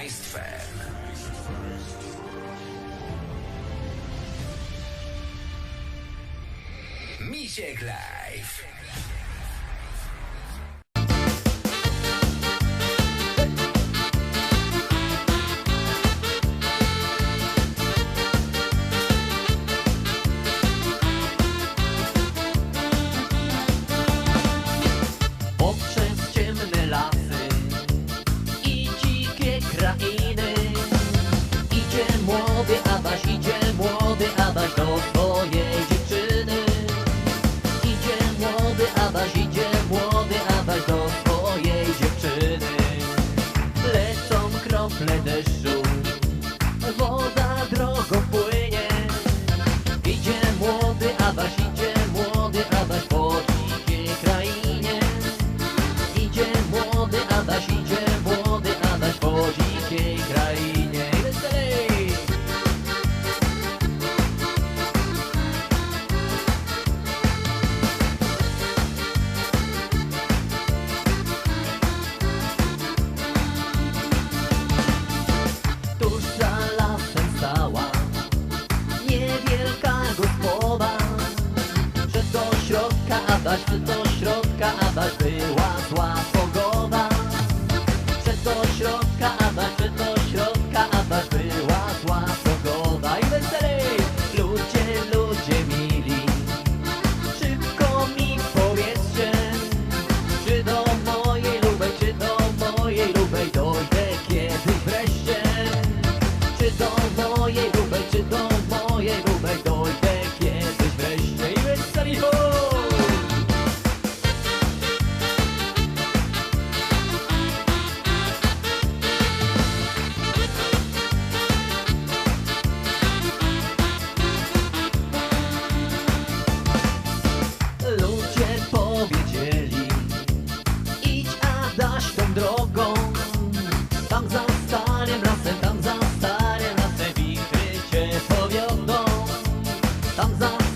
Państwem. Misiek Live. młody Abaś, idzie młody Abaś do. Daśmy do środka, abyś była? Zła Hamza.